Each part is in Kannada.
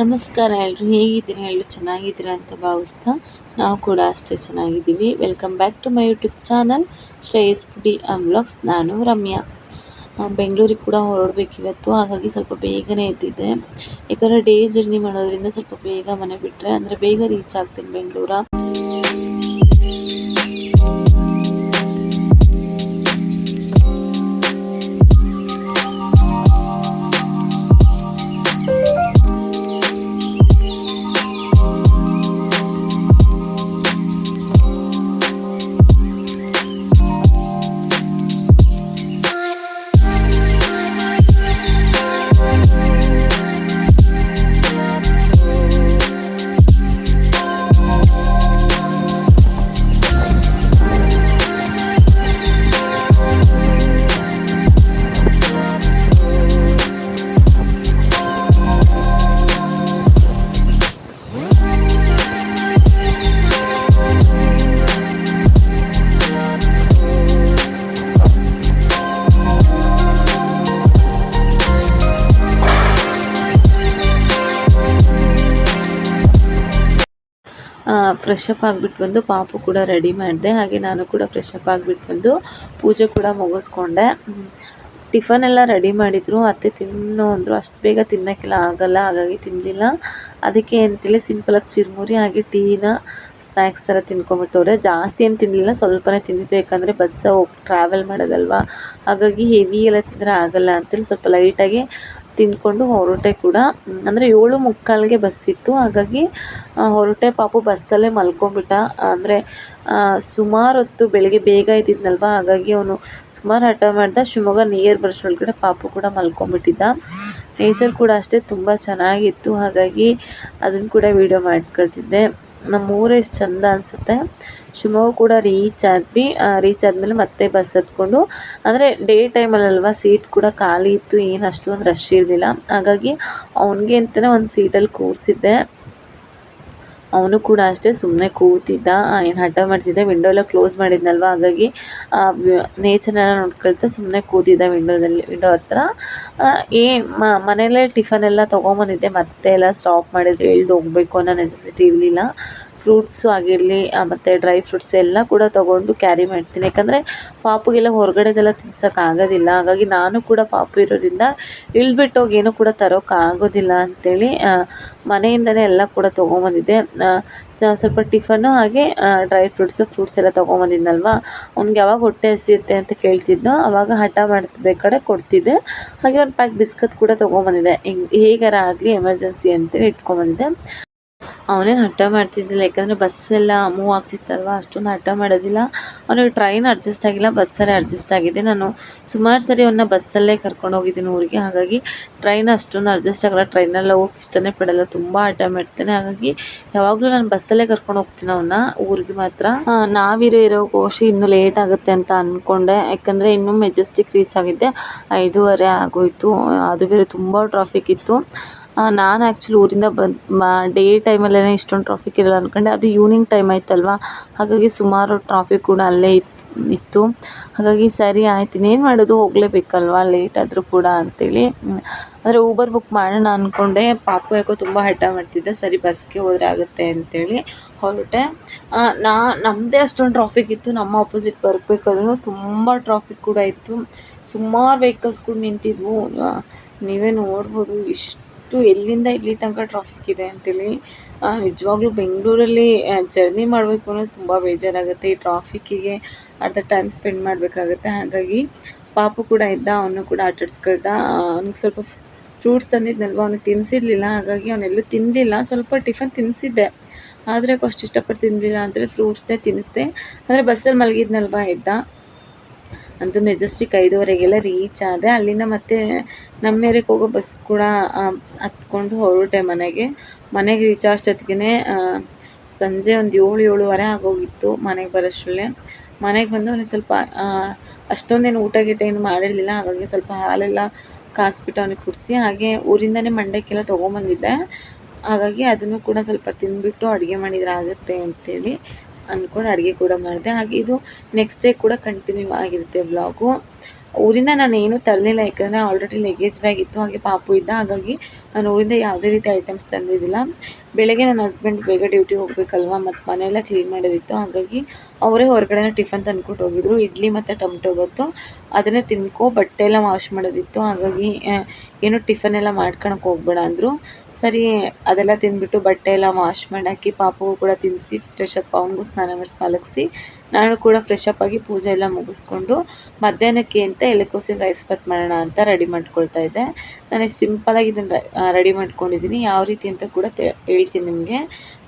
ನಮಸ್ಕಾರ ಎಲ್ಲರೂ ಹೇಗಿದ್ದೀರಾ? ಎಲ್ಲರೂ ಚೆನ್ನಾಗಿದ್ದೀರಾ ಅಂತ ಭಾವಿಸ್ತಾ ನಾವು ಕೂಡ ಅಷ್ಟೇ ಚೆನ್ನಾಗಿದ್ದೀವಿ. Welcome back to my YouTube channel Shreyas foodie vlogs ನಾನು ರಮ್ಯಾ. ಬೆಂಗಳೂರಿಗೆ ಕೂಡ ಹೊರಡ್ಬೇಕು ಇವತ್ತು. ಹಾಗಾಗಿ ಸ್ವಲ್ಪ ಬೇಗನೆ ಎದ್ದಿದ್ದೆ. ಯಾಕಂದರೆ ಡೇ ಜರ್ನಿ ಮಾಡೋದ್ರಿಂದ ಸ್ವಲ್ಪ ಬೇಗ ಮನೆ ಬಿಟ್ಟರೆ ಅಂದರೆ ಬೇಗ ರೀಚ್ ಆಗ್ತೀನಿ ಬೆಂಗಳೂರ. ಫ್ರೆಶ್ ಅಪ್ ಆಗಿಬಿಟ್ಟು ಬಂದು ಪಾಪು ಕೂಡ ರೆಡಿ ಮಾಡಿದೆ. ಹಾಗೆ ನಾನು ಕೂಡ ಫ್ರೆಶ್ ಅಪ್ ಆಗಿಬಿಟ್ಟು ಬಂದು ಪೂಜೆ ಕೂಡ ಮುಗಿಸ್ಕೊಂಡೆ. ಟಿಫನ್ ಎಲ್ಲ ರೆಡಿ ಮಾಡಿದ್ರು. ಅತ್ತೆ ತಿನ್ನು ಅಂದರು. ಅಷ್ಟು ಬೇಗ ತಿನ್ನೋಕ್ಕೆಲ್ಲ ಆಗಲ್ಲ. ಹಾಗಾಗಿ ತಿಂದಿಲ್ಲ. ಅದಕ್ಕೆ ಅಂತೇಳಿ ಸಿಂಪಲಾಗಿ ಚಿರುಮುರಿ, ಹಾಗೆ ಟೀನ ಸ್ನ್ಯಾಕ್ಸ್ ಥರ ತಿನ್ಕೊಂಬಿಟ್ಟವ್ರೆ ಜಾಸ್ತಿ ಏನು ತಿನ್ನಲಿಲ್ಲ ಸ್ವಲ್ಪನೇ ತಿಂದಿದ್ದೆ. ಯಾಕಂದರೆ ಬಸ್ಸ ಹೋಗಿ ಟ್ರಾವೆಲ್ ಮಾಡೋದಲ್ವ? ಹಾಗಾಗಿ ಹೆವಿ ಎಲ್ಲ ತಿಂದರೆ ಆಗಲ್ಲ ಅಂತೇಳಿ ಸ್ವಲ್ಪ ಲೈಟಾಗಿ ತಿಂದ್ಕೊಂಡು ಹೊರಟೆ ಕೂಡ. ಅಂದರೆ ಏಳು ಮುಕ್ಕಾಲಿಗೆ ಬಸ್ ಇತ್ತು. ಹಾಗಾಗಿ ಹೊರಟೆ ಪಾಪು ಬಸ್ಸಲ್ಲೇ ಮಲ್ಕೊಂಡ್ಬಿಟ್ಟ. ಅಂದರೆ ಸುಮಾರು ಹೊತ್ತು ಬೆಳಿಗ್ಗೆ ಬೇಗ ಇದ್ದಿದ್ನಲ್ವ ಹಾಗಾಗಿ ಅವನು ಸುಮಾರು ಹಠ ಮಾಡ್ದ ಶಿವಮೊಗ್ಗ ನಿಯರ್ ಬರೋಷ್ಟ್ರೊಳಗಡೆ ಪಾಪು ಕೂಡ ಮಲ್ಕೊಂಡ್ಬಿಟ್ಟಿದ್ದ. ನೇಚರ್ ಕೂಡ ಅಷ್ಟೇ ತುಂಬ ಚೆನ್ನಾಗಿತ್ತು. ಹಾಗಾಗಿ ಅದನ್ನು ಕೂಡ ವೀಡಿಯೋ ಮಾಡ್ಕೊಳ್ತಿದ್ದೆ. ನಮ್ಮ ಊರು ಎಷ್ಟು ಚಂದ ಅನಿಸುತ್ತೆ. ಶಿವಮೊಗ್ಗ ಕೂಡ ರೀಚ್ ಆದ್ವಿ. ರೀಚ್ ಆದಮೇಲೆ ಮತ್ತೆ ಬಸ್ ಹತ್ಕೊಂಡು. ಅಂದರೆ ಡೇ ಟೈಮಲ್ಲಲ್ವ ಸೀಟ್ ಕೂಡ ಖಾಲಿ ಇತ್ತು. ಏನು ಅಷ್ಟೊಂದು ರಶ್ ಇರಲಿಲ್ಲ. ಹಾಗಾಗಿ ಅವ್ನಿಗೆ ಅಂತಲೇ ಒಂದು ಸೀಟಲ್ಲಿ ಕೂರಿಸಿದ್ದೆ. ಅವನು ಕೂಡ ಅಷ್ಟೇ ಸುಮ್ಮನೆ ಕೂತಿದ್ದ. ಏನು ಹಠ ಮಾಡ್ತಿದ್ದ ವಿಂಡೋ ಎಲ್ಲ ಕ್ಲೋಸ್ ಮಾಡಿದ್ನಲ್ವ? ಹಾಗಾಗಿ, ಆ ನೇಚರ್ನೆಲ್ಲ ನೋಡ್ಕೊಳ್ತಾ ಸುಮ್ಮನೆ ಕೂತಿದ್ದ ವಿಂಡೋದಲ್ಲಿ ವಿಂಡೋ ಹತ್ರ. ಏ ಮನೆಯಲ್ಲೇ ಟಿಫನ್ ಎಲ್ಲ ತೊಗೊಂಬಂದಿದ್ದೆ. ಮತ್ತೆ ಎಲ್ಲ ಸ್ಟಾಪ್ ಮಾಡಿದ್ರು. ಇಳ್ದು ಹೋಗಬೇಕು ಅನ್ನೋ ನೆಸೆಸಿಟಿ ಇರಲಿಲ್ಲ. ಫ್ರೂಟ್ಸು ಆಗಿರಲಿ ಮತ್ತು ಡ್ರೈ ಫ್ರೂಟ್ಸ್ ಎಲ್ಲ ಕೂಡ ತೊಗೊಂಡು ಕ್ಯಾರಿ ಮಾಡ್ತೀನಿ. ಯಾಕಂದರೆ ಪಾಪುಗೆಲ್ಲ ಹೊರಗಡೆದೆಲ್ಲ ತಿನ್ಸೋಕ್ಕಾಗೋದಿಲ್ಲ. ಹಾಗಾಗಿ ನಾನು ಕೂಡ ಪಾಪು ಇರೋದ್ರಿಂದ ಹೋಗಿ ಏನೂ ಕೂಡ ತರೋಕ್ಕಾಗೋದಿಲ್ಲ ಅಂಥೇಳಿ ಮನೆಯಿಂದನೇ ಎಲ್ಲ ಕೂಡ ತೊಗೊಂಬಂದಿದ್ದೆ. ಸ್ವಲ್ಪ ಟಿಫನ್ನು ಹಾಗೆ ಡ್ರೈ ಫ್ರೂಟ್ಸು, ಫ್ರೂಟ್ಸ್ ಎಲ್ಲ ತೊಗೊಂಬಂದಿದ್ನಲ್ವ? ಅವ್ನಿಗೆ ಯಾವಾಗ ಹೊಟ್ಟೆ ಹಸಿಯುತ್ತೆ ಅಂತ ಕೇಳ್ತಿದ್ನೋ ಆವಾಗ ಹಠ ಮಾಡ್ಬೇಕಾದ್ರೆ ಕೊಡ್ತಿದ್ದೆ. ಹಾಗೆ ಒಂದು ಪ್ಯಾಕ್ ಬಿಸ್ಕತ್ ಕೂಡ ತೊಗೊಂಬಂದಿದ್ದೆ. ಹಿಂಗೆ ಹೇಗಾರ ಆಗಲಿ ಎಮರ್ಜೆನ್ಸಿ ಅಂತೇಳಿ ಇಟ್ಕೊಂಬಂದಿದ್ದೆ. ಅವನೇನು ಹಠ ಮಾಡ್ತಿದ್ದಿಲ್ಲ, ಯಾಕಂದರೆ ಬಸ್ಸೆಲ್ಲ ಮೂವ್ ಆಗ್ತಿತ್ತಲ್ವ, ಅಷ್ಟೊಂದು ಹಠ ಮಾಡೋದಿಲ್ಲ. ಅವನಿಗೆ ಟ್ರೈನ್ ಅಡ್ಜಸ್ಟ್ ಆಗಿಲ್ಲ ಬಸ್ಸಲ್ಲೇ ಅಡ್ಜಸ್ಟ್ ಆಗಿದೆ ನಾನು. ಸುಮಾರು ಸರಿ ಅವನ್ನ ಬಸ್ಸಲ್ಲೇ ಕರ್ಕೊಂಡು ಹೋಗಿದ್ದೀನಿ ಊರಿಗೆ, ಹಾಗಾಗಿ ಟ್ರೈನ್ ಅಷ್ಟೊಂದು ಅಡ್ಜಸ್ಟ್ ಆಗಲ್ಲ. ಟ್ರೈನಲ್ಲಿ ಹೋಗಕ್ಕೆ ಇಷ್ಟನೇ ಪಡಲ್ಲ, ತುಂಬ ಹಠ ಮಾಡ್ತಾನೆ ಹಾಗಾಗಿ ಯಾವಾಗಲೂ ನಾನು ಬಸ್ಸಲ್ಲೇ ಕರ್ಕೊಂಡು ಹೋಗ್ತೀನಿ ಅವನ್ನ ಊರಿಗೆ ಮಾತ್ರ. ನಾವಿರೋ ಇರೋ ಕೋಶಿ ಇನ್ನೂ ಲೇಟ್ ಆಗುತ್ತೆ ಅಂತ ಅಂದ್ಕೊಂಡೆ ಯಾಕಂದರೆ ಇನ್ನೂ ಮೆಜೆಸ್ಟಿಕ್ ರೀಚ್ ಆಗಿದ್ದೆ. ಐದೂವರೆ ಆಗೋಯ್ತು. ಅದು ಬೇರೆ ತುಂಬ ಟ್ರಾಫಿಕ್ ಇತ್ತು. ನಾನು ಆ್ಯಕ್ಚುಲಿ ಊರಿಂದ ಬಂದು ಡೇ ಟೈಮಲ್ಲೇ ಇಷ್ಟೊಂದು ಟ್ರಾಫಿಕ್ ಇರಲ್ಲ ಅಂದ್ಕೊಂಡೆ ಅದು ಈವ್ನಿಂಗ್ ಟೈಮ್ ಆಯ್ತಲ್ವ? ಹಾಗಾಗಿ ಸುಮಾರು ಟ್ರಾಫಿಕ್ ಕೂಡ ಅಲ್ಲೇ ಇತ್ತು. ಹಾಗಾಗಿ ಸರಿ ಆಯ್ತು. ಇನ್ನೇನು ಮಾಡೋದು? ಹೋಗಲೇಬೇಕಲ್ವ? ಲೇಟ್ ಆದರೂ ಕೂಡ ಅಂತೇಳಿ. ಆದರೆ ಊಬರ್ ಬುಕ್ ಮಾಡೋಣ ಅಂದ್ಕೊಂಡೆ ಪಾಪು ಯಾಕೋ ತುಂಬ ಹಠ ಮಾಡ್ತಿದ್ದೆ. ಸರಿ ಬಸ್ಗೆ ಹೋದರೆ ಆಗುತ್ತೆ ಅಂತೇಳಿ ಹೊರಟೆ. ನಾ ನಮ್ಮದೇ ಅಷ್ಟೊಂದು ಟ್ರಾಫಿಕ್ ಇತ್ತು. ನಮ್ಮ ಆಪೋಸಿಟ್ ಬರಬೇಕಾದ್ರೂ ತುಂಬ ಟ್ರಾಫಿಕ್ ಕೂಡ ಇತ್ತು. ಸುಮಾರು ವೆಹಿಕಲ್ಸ್ ಕೂಡ ನಿಂತಿದ್ವು. ನೀವೇ ನೋಡ್ಬೋದು. ಇಷ್ಟು ಎಲ್ಲಿಂದ ಇಲ್ಲಿ ತನಕ ಟ್ರಾಫಿಕ್ ಇದೆ ಅಂತೇಳಿ ನಿಜವಾಗ್ಲೂ ಬೆಂಗಳೂರಲ್ಲಿ ಜರ್ನಿ ಮಾಡಬೇಕು ಅನ್ನೋದು ತುಂಬ ಬೇಜಾರಾಗುತ್ತೆ. ಈ ಟ್ರಾಫಿಕ್ಕಿಗೆ ಅರ್ಧ ಟೈಮ್ ಸ್ಪೆಂಡ್ ಮಾಡಬೇಕಾಗುತ್ತೆ. ಹಾಗಾಗಿ ಪಾಪು ಕೂಡ ಇದ್ದ, ಅವನು ಕೂಡ ಆಟಾಡ್ಸ್ಕೊಳ್ದ ಅವ್ನಿಗೆ ಸ್ವಲ್ಪ ಫ್ರೂಟ್ಸ್ ತಂದಿದ್ನಲ್ವ ಅವ್ನಿಗೆ ತಿನ್ನಿಸಿರ್ಲಿಲ್ಲ ಹಾಗಾಗಿ ಅವನೆಲ್ಲೂ ತಿಂದಿಲ್ಲ ಸ್ವಲ್ಪ ಟಿಫನ್ ತಿನ್ನಿಸಿದ್ದೆ ಆದರೆ ಅಷ್ಟು ಇಷ್ಟಪಟ್ಟು ತಿನ್ನಲಿಲ್ಲ ಅಂದರೆ ಫ್ರೂಟ್ಸ್ನೇ ತಿನ್ನಿಸ್ದೆ. ಅಂದರೆ ಬಸ್ಸಲ್ಲಿ ಮಲಗಿದ್ನಲ್ವ ಇದ್ದ. ಅಂತೂ ಮೆಜೆಸ್ಟಿಕ್ ಐದುವರೆಗೆಲ್ಲ ರೀಚ್ ಆದೆ. ಅಲ್ಲಿಂದ ಮತ್ತೆ ನಮ್ಮ ಏರಿಯಾಕ್ಕೆ ಹೋಗೋ ಬಸ್ ಕೂಡ ಹತ್ಕೊಂಡು ಹೊರಟೆ ಮನೆಗೆ. ಮನೆಗೆ ರೀಚ್ ಅಷ್ಟೊತ್ತಿಗೆ ಸಂಜೆ ಒಂದು ಏಳು, ಏಳುವರೆ ಆಗೋಗಿತ್ತು ಮನೆಗೆ ಬರೋಷ್ಟ್ರಲ್ಲೇ. ಮನೆಗೆ ಬಂದು ಅವನಿಗೆ ಸ್ವಲ್ಪ ಅಷ್ಟೊಂದೇನು ಊಟ ಗೀಟ ಏನು ಮಾಡಿರಲಿಲ್ಲ. ಹಾಗಾಗಿ ಸ್ವಲ್ಪ ಹಾಲೆಲ್ಲ ಕಾಸ್ಬಿಟ್ಟು ಅವನಿಗೆ ಕುಡಿಸಿ, ಹಾಗೆ ಊರಿಂದನೇ ಮಂಡಕ್ಕೆಲ್ಲ ತೊಗೊಂಬಂದಿದ್ದೆ. ಹಾಗಾಗಿ ಅದನ್ನು ಕೂಡ ಸ್ವಲ್ಪ ತಿಂದುಬಿಟ್ಟು ಅಡುಗೆ ಮಾಡಿದರೆ ಆಗುತ್ತೆ ಅಂತೇಳಿ ಅಂದ್ಕೊಂಡು ಅಡುಗೆ ಕೂಡ ಮಾಡಿದೆ. ಹಾಗೆ ಇದು ನೆಕ್ಸ್ಟ್ ಡೇ ಕೂಡ ಕಂಟಿನ್ಯೂ ಆಗಿರುತ್ತೆ ಬ್ಲಾಗು ಊರಿಂದ ನಾನು ಏನು ತರಲಿಲ್ಲ, ಯಾಕಂದರೆ ಆಲ್ರೆಡಿ ಲಗೇಜ್ ಬ್ಯಾಗ್ ಇತ್ತು, ಹಾಗೆ ಪಾಪು ಇದ್ದ. ಹಾಗಾಗಿ ನಾನು ಊರಿಂದ ಯಾವುದೇ ರೀತಿ ಐಟಮ್ಸ್ ತಂದಿದ್ದಿಲ್ಲ. ಬೆಳಗ್ಗೆ ನನ್ನ ಹಸ್ಬೆಂಡ್ ಬೇಗ ಡ್ಯೂಟಿಗೆ ಹೋಗಬೇಕಲ್ವ, ಮತ್ತು ಮನೆಯೆಲ್ಲ ಕ್ಲೀನ್ ಮಾಡೋದಿತ್ತು. ಹಾಗಾಗಿ ಅವರೇ ಹೊರಗಡೆನೇ ಟಿಫನ್ ತಂದ್ಕೊಟ್ಟು ಹೋಗಿದ್ರು. ಇಡ್ಲಿ ಮತ್ತು ಟೊಮಟೊ ಗೊತ್ತು ಅದನ್ನೇ ತಿನ್ಕೋ ಬಟ್ಟೆ ಎಲ್ಲ ವಾಶ್ ಮಾಡೋದಿತ್ತು. ಹಾಗಾಗಿ ಏನು ಟಿಫನ್ ಎಲ್ಲ ಮಾಡ್ಕೊಳಕ್ಕೆ ಹೋಗ್ಬೇಡ ಅಂದರು. ಸರಿ, ಅದೆಲ್ಲ ತಿಂದ್ಬಿಟ್ಟು ಬಟ್ಟೆ ಎಲ್ಲ ವಾಶ್ ಮಾಡಾಕಿ ಪಾಪುಗೂ ಕೂಡ ತಿನ್ನಿಸಿ ಫ್ರೆಶ್ ಅಪ್ ಅವನಿಗೂ ಸ್ನಾನ ಮಾಡಿಸಿ, ಮಲಗಿಸಿ. ನಾನು ಕೂಡ ಫ್ರೆಶ್ ಅಪ್ ಆಗಿ ಪೂಜೆ ಎಲ್ಲ ಮುಗಿಸ್ಕೊಂಡು ಮಧ್ಯಾಹ್ನಕ್ಕೆ ಅಂತ ಎಲೆಕೋಸಿನ ರೈಸ್ ಬಾತ್ ಮಾಡೋಣ ಅಂತ ರೆಡಿ ಮಾಡ್ಕೊಳ್ತಾ ಇದ್ದೆ. ನಾನು ಸಿಂಪಲಾಗಿ ಇದನ್ನು ರೆಡಿ ಮಾಡ್ಕೊಂಡಿದ್ದೀನಿ ಯಾವ ರೀತಿ ಅಂತ ಕೂಡ ಹೇಳ್ತೀನಿ ನಿಮಗೆ.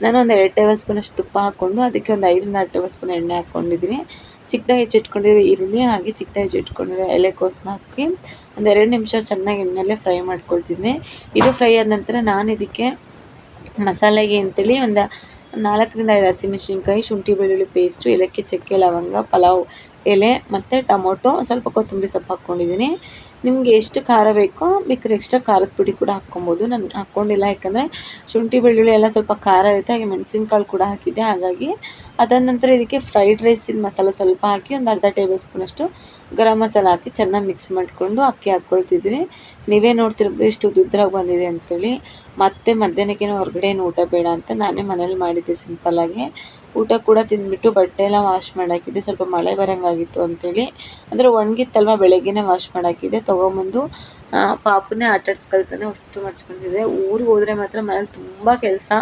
ನಾನು ಒಂದು ಎರಡು ಟೇಬಲ್ ಸ್ಪೂನ್ ಅಷ್ಟು ತುಪ್ಪ ಹಾಕ್ಕೊಂಡು, ಅದಕ್ಕೆ ಒಂದು ಐದರಿಂದ ಆರು ಟೇಬಲ್ ಸ್ಪೂನ್ ಎಣ್ಣೆ ಹಾಕ್ಕೊಂಡಿದ್ದೀನಿ. ಚಿಕ್ಕದಾಗಿ ಹೆಚ್ಚಿಟ್ಕೊಂಡಿರೋ ಈರುಳ್ಳಿ ಹಾಗೆ ಚಿಕ್ಕದಾಗಿ ಹೆಚ್ಚಿಟ್ಕೊಂಡಿರೋ ಎಲೆಕೋಸನ್ನ ಹಾಕಿ ಒಂದು ಎರಡು ನಿಮಿಷ ಚೆನ್ನಾಗಿ ಎಣ್ಣೆಲ್ಲೇ ಫ್ರೈ ಮಾಡ್ಕೊಳ್ತಿದ್ದೆ ಇದು ಫ್ರೈ ಆದ ನಂತರ ನಾನು ಇದಕ್ಕೆ ಮಸಾಲೆಗೆ ಅಂತೇಳಿ ಒಂದು ನಾಲ್ಕರಿಂದ ಐದು ಹಸಿಮೆಣಸಿನ್ಕಾಯಿ, ಶುಂಠಿ ಬೆಳ್ಳುಳ್ಳಿ ಪೇಸ್ಟು ಏಲಕ್ಕಿ ಚಕ್ಕೆ, ಲವಂಗ, ಪಲಾವ್, ಎಲೆ ಮತ್ತು ಟೊಮೊಟೊ, ಸ್ವಲ್ಪ ಕೊತ್ತಂಬರಿ ಸೊಪ್ಪು ಹಾಕ್ಕೊಂಡಿದ್ದೀನಿ ನಿಮಗೆ ಎಷ್ಟು ಖಾರ ಬೇಕೋ ಬೇಕಾದ್ರೆ ಎಕ್ಸ್ಟ್ರಾ ಖಾರದ ಪುಡಿ ಕೂಡ ಹಾಕ್ಕೊಬೋದು. ನಾನು ಹಾಕ್ಕೊಂಡಿಲ್ಲ, ಯಾಕಂದರೆ ಶುಂಠಿ ಬೆಳ್ಳುಳ್ಳಿ ಎಲ್ಲ ಸ್ವಲ್ಪ ಖಾರ ಇರುತ್ತೆ, ಹಾಗೆ ಮೆಣಸಿನ್ಕಾಳು ಕೂಡ ಹಾಕಿದ್ದೆ, ಹಾಗಾಗಿ ಅದಾದ ನಂತರ ಇದಕ್ಕೆ ಫ್ರೈಡ್ ರೈಸಿನ ಮಸಾಲ ಸ್ವಲ್ಪ ಹಾಕಿ ಒಂದು ಅರ್ಧ ಟೇಬಲ್ ಸ್ಪೂನಷ್ಟು ಗರಂ ಮಸಾಲ ಹಾಕಿ ಚೆನ್ನಾಗಿ ಮಿಕ್ಸ್ ಮಾಡಿಕೊಂಡು ಅಕ್ಕಿ ಹಾಕ್ಕೊಳ್ತಿದ್ದೀನಿ. ನೀವೇ ನೋಡ್ತಿರ್ಬೋದು ಎಷ್ಟು ಉದ್ರಾಗಿ ಬಂದಿದೆ ಅಂತೇಳಿ. ಮತ್ತೆ ಮಧ್ಯಾಹ್ನಕ್ಕೇನು ಹೊರಗಡೆ ಊಟ ಬೇಡ ಅಂತ ನಾನೇ ಮನೇಲಿ ಮಾಡಿದ್ದೆ ಸಿಂಪಲ್ಲಾಗಿ ಊಟ ಕೂಡ ತಿಂದ್ಬಿಟ್ಟು ಬಟ್ಟೆ ಎಲ್ಲ ವಾಶ್ ಮಾಡಾಕಿದ್ದೆ. ಸ್ವಲ್ಪ ಮಳೆ ಬರೋಂಗಾಗಿತ್ತು ಅಂತೇಳಿ. ಅಂದರೆ ಒಣಗಿತ್ತಲ್ವ, ಬೆಳಗ್ಗೆನೇ ವಾಶ್ ಮಾಡಾಕಿದ್ದೆ. ತಗೊಂಬಂದು ಪಾಪನೇ ಆಟಾಡ್ಸ್ಕೊಳ್ತಾನೆ ಅಷ್ಟು ಮಚ್ಕೊಂಡಿದ್ದೆ ಊರಿಗೆ ಹೋದರೆ ಮಾತ್ರ ಮನೇಲಿ ತುಂಬ ಕೆಲಸ.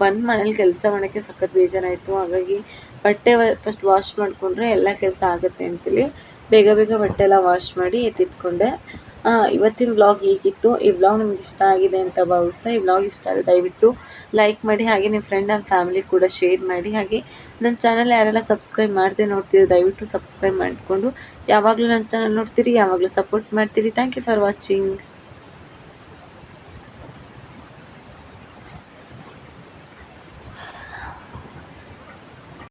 ಬಂದು ಮನೇಲಿ ಕೆಲಸ ಮಾಡೋಕ್ಕೆ ಸಖತ್ ಬೇಜಾರಾಯಿತು. ಹಾಗಾಗಿ ಬಟ್ಟೆ ಫಸ್ಟ್ ವಾಶ್ ಮಾಡಿಕೊಂಡ್ರೆ ಎಲ್ಲ ಕೆಲಸ ಆಗುತ್ತೆ ಅಂತೇಳಿ. ಬೇಗ ಬೇಗ ಬಟ್ಟೆ ಎಲ್ಲ ವಾಶ್ ಮಾಡಿ ಎತ್ತಿಟ್ಕೊಂಡೆ. ಇವತ್ತಿನ ವ್ಲಾಗ್ ಹೀಗಿತ್ತು. ಈ ವ್ಲಾಗ್ ನಿಮ್ಗೆ ಇಷ್ಟ ಆಗಿದೆ ಅಂತ ಭಾವಿಸ್ತಾ ಈ ವ್ಲಾಗ್ ಇಷ್ಟ ಆದರೆ ದಯವಿಟ್ಟು ಲೈಕ್ ಮಾಡಿ, ಹಾಗೆ ನಿಮ್ಮ ಫ್ರೆಂಡ್ ಆ್ಯಂಡ್ ಫ್ಯಾಮಿಲಿ ಕೂಡ ಶೇರ್ ಮಾಡಿ. ಹಾಗೆ ನನ್ನ ಚಾನಲ್ ಯಾರೆಲ್ಲ ಸಬ್ಸ್ಕ್ರೈಬ್ ಮಾಡದೆ ನೋಡ್ತೀರಿ ದಯವಿಟ್ಟು ಸಬ್ಸ್ಕ್ರೈಬ್ ಮಾಡಿಕೊಂಡು. ಯಾವಾಗಲೂ ನನ್ನ ಚಾನಲ್ ನೋಡ್ತೀರಿ, ಯಾವಾಗಲೂ ಸಪೋರ್ಟ್ ಮಾಡ್ತೀರಿ. Thank you for watching